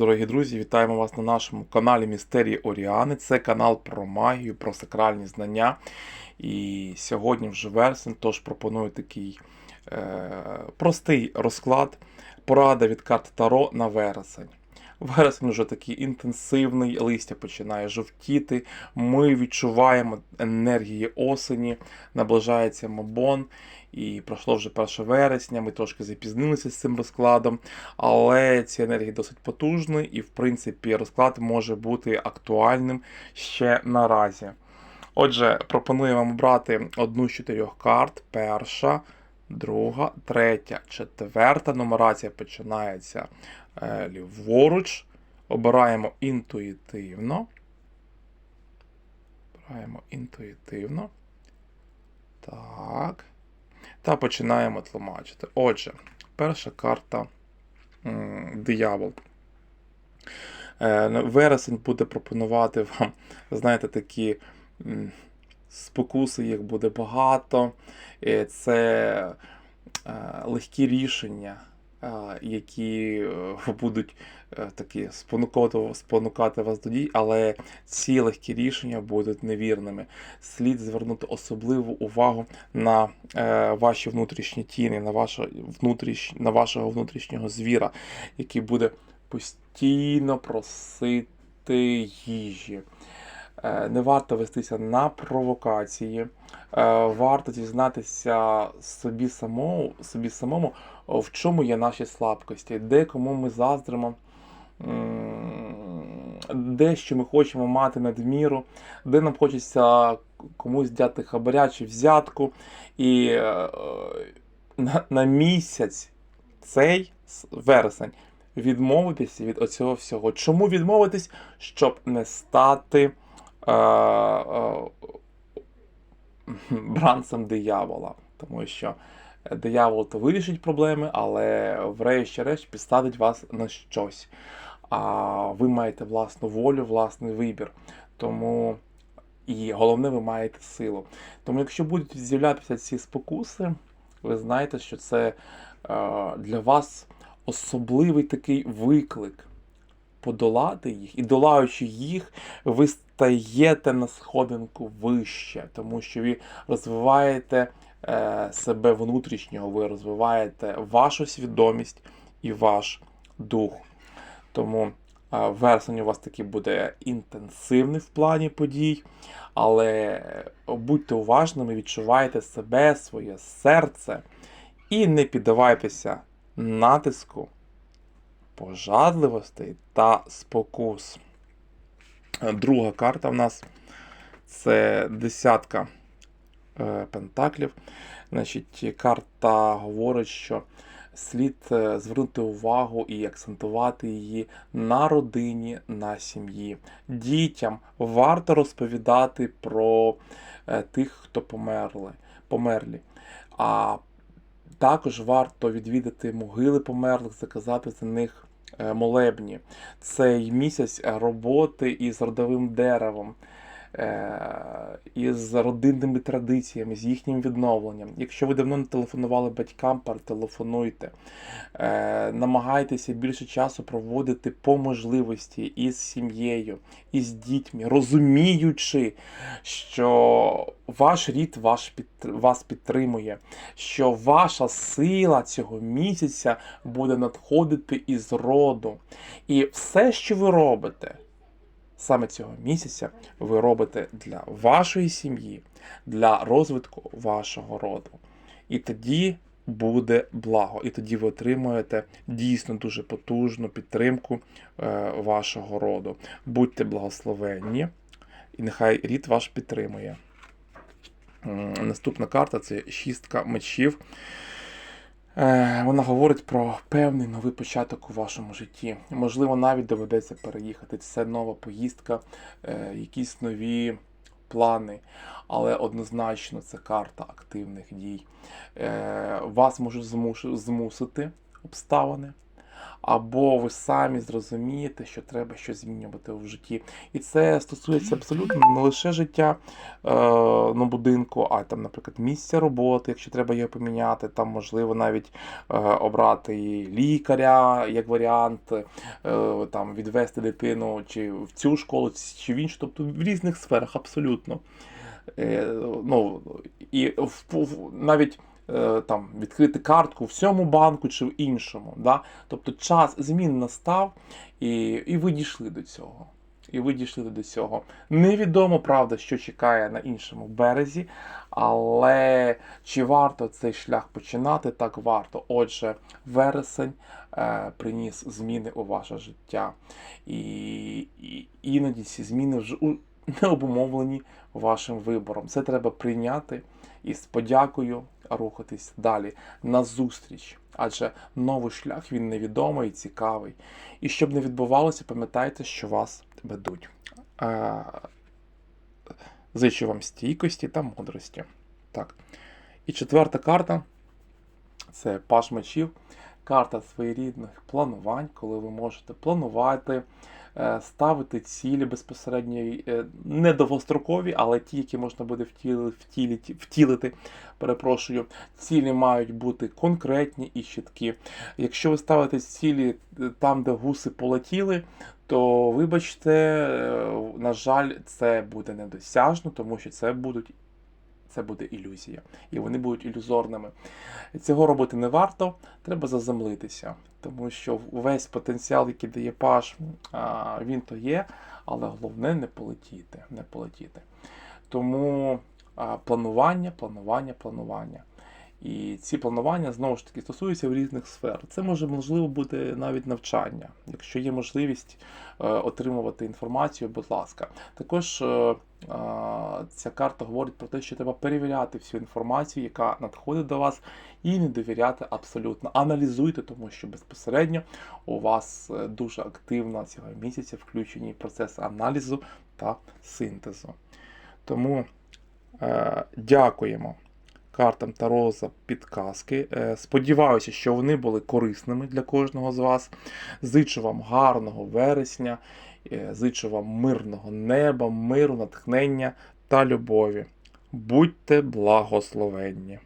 Дорогі друзі, вітаємо вас на нашому каналі Містерії Оріани. Це канал про магію, про сакральні знання. І сьогодні вже вересень, тож пропоную такий е, простий розклад. Порада від карт Таро на вересень. Вересень вже такий інтенсивний, листя починає жовтіти. Ми відчуваємо енергії осені, наближається Мабон. І пройшло вже 1 вересня, ми трошки запізнилися з цим розкладом, але ці енергії досить потужні, і, в принципі, розклад може бути актуальним ще наразі. Отже, пропоную вам обрати одну з чотирьох карт. Перша, друга, третя, четверта. Нумерація починається е, ліворуч. Обираємо інтуїтивно. Обираємо інтуїтивно. Так. Та починаємо тлумачити. Отже, перша карта диявол. Е, Вересень буде пропонувати вам, знаєте, такі спокуси, їх буде багато. Е, Це е, легкі рішення, які е, будуть е, такі спонукати, спонукати вас до дій, але ці легкі рішення будуть невірними. Слід звернути особливу увагу на е, ваші внутрішні тіни, на, ваше, внутріш, на вашого внутрішнього звіра, який буде постійно просити їжі. Е, Не варто вестися на провокації, Е, варто дізнатися собі самому, собі самому, в чому є наші слабкості, де кому ми заздримо, де що ми хочемо мати надміру, де нам хочеться комусь дати хабаря чи взятку. І е, на, на місяць цей вересень відмовитися від оцього всього. Чому відмовитись? Щоб не стати бранцем диявола. Тому що диявол то вирішить проблеми, але врешті-решт підставить вас на щось. А ви маєте власну волю, власний вибір. Тому і головне, ви маєте силу. Тому, якщо будуть з'являтися ці спокуси, ви знаєте, що це для вас особливий такий виклик подолати їх, і долаючи їх, ви стаєте на сходинку вище, тому що ви розвиваєте е, себе внутрішнього, ви розвиваєте вашу свідомість і ваш дух. Тому е, вересень у вас таки буде інтенсивний в плані подій, але будьте уважними, відчувайте себе, своє серце і не піддавайтеся натиску пожадливостей та спокус. Е, Друга карта в нас це десятка е, пентаклів. Значить, карта говорить, що слід е, звернути увагу і акцентувати її на родині, на сім'ї. Дітям варто розповідати про тих, хто померли, померлі. А також варто відвідати могили померлих, заказати за них молебні. Цей місяць роботи із родовим деревом, е, із родинними традиціями, з їхнім відновленням. Якщо ви давно не телефонували батькам, перетелефонуйте. Е, Намагайтеся більше часу проводити по можливості із сім'єю, із дітьми, розуміючи, що ваш рід ваш вас підтримує, що ваша сила цього місяця буде надходити із роду. І все, що ви робите саме цього місяця, ви робите для вашої сім'ї, для розвитку вашого роду. І тоді буде благо, і тоді ви отримуєте дійсно дуже потужну підтримку е, вашого роду. Будьте благословенні, і нехай рід ваш підтримує. Наступна карта це шістка мечів. Е, Вона говорить про певний новий початок у вашому житті. Можливо, навіть доведеться переїхати. Це нова поїздка, е, якісь нові плани, але однозначно це карта активних дій. Е, Вас можуть змусити обставини, або ви самі зрозумієте, що треба щось змінювати в житті. І це стосується абсолютно не лише життя е, на будинку, а там, наприклад, місця роботи, якщо треба його поміняти, там можливо навіть е, обрати лікаря як варіант, е, там відвести дитину чи в цю школу, чи в іншу, тобто в різних сферах абсолютно. Е, ну, і в, в, навіть там відкрити картку в цьому банку чи в іншому. Да? Тобто час змін настав, і, і ви дійшли до цього. І ви дійшли до цього. Невідомо, правда, що чекає на іншому березі, але чи варто цей шлях починати? Так варто. Отже, вересень е, приніс зміни у ваше життя. І, і іноді ці зміни вже не обумовлені вашим вибором. Це треба прийняти і з подякою рухатись далі назустріч. Адже новий шлях він невідомий і цікавий. І щоб не відбувалося, пам'ятайте, що вас ведуть. Зичу вам стійкості та мудрості. Так. І четверта карта це паш мечів. Карта своєрідних планувань, коли ви можете планувати, ставити цілі безпосередньо е, не довгострокові, але ті, які можна буде втілити, втілити. Перепрошую, цілі мають бути конкретні і чіткі. Якщо ви ставите цілі е, там, де гуси полетіли, то вибачте, е, на жаль, це буде недосяжно, тому що це будуть. Це буде ілюзія, і вони будуть ілюзорними. Цього робити не варто, треба заземлитися, тому що весь потенціал, який дає паш, він то є, але головне не полетіти. Не полетіти. Тому планування, планування, планування. І ці планування знову ж таки стосуються в різних сфер. Це може можливо бути навіть навчання, якщо є можливість е, отримувати інформацію, будь ласка. Також е, а, ця карта говорить про те, що треба перевіряти всю інформацію, яка надходить до вас, і не довіряти абсолютно. Аналізуйте, тому що безпосередньо у вас е, дуже активно цього місяця включені процеси аналізу та синтезу. Тому е, дякуємо картам Таро за підказки. Е, Сподіваюся, що вони були корисними для кожного з вас. Зичу вам гарного вересня, е, зичу вам мирного неба, миру, натхнення та любові. Будьте благословенні!